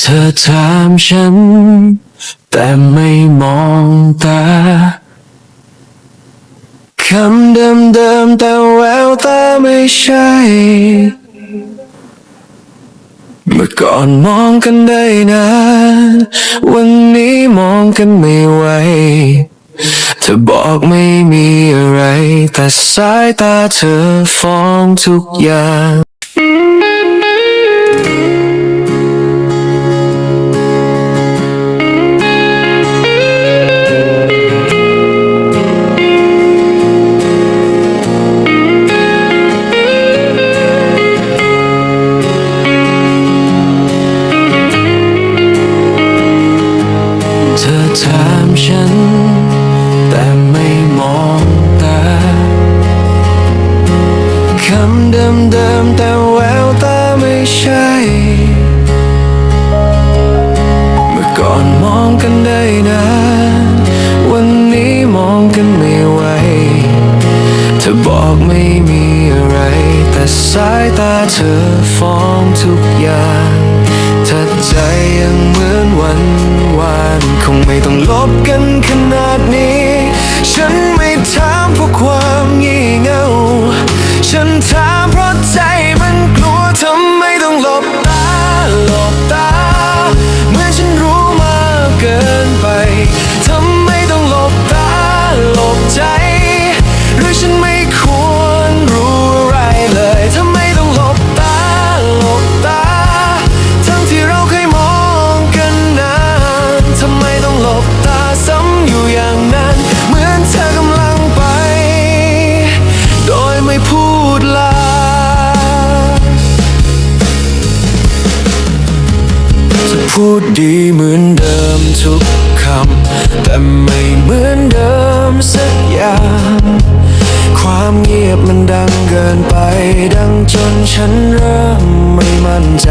เธอถามฉัน แต่ไม่มองตาคำเดิมๆแต่แววตาไม่ใช่ เมื่อก่อนมองกันได้นานวันนี้มองกันไม่ไหวเธอบอกไม่มีอะไร แต่สายตาเธอฟ้องทุกอย่าง ถามฉัน แต่ไม่มองตาคำเดิมๆแต่แววตาไม่ใช่ เมื่อก่อนมองกันได้นานวันนี้มองกันไม่ไหวเธอบอกไม่มีอะไร แต่สายตาเธอฟ้องทุกอย่างถ้าใจยังเหมือนวันวาน งไม่ต้องลบกันขนาดนี้ ฉันไม่ทัน จะพูดดีเหมือนเดิมทุกคำ แต่ไม่เหมือนเดิมสักอย่าง ความเงียบมันดังเกินไป ดังจนฉันเริ่มไม่มั่นใจ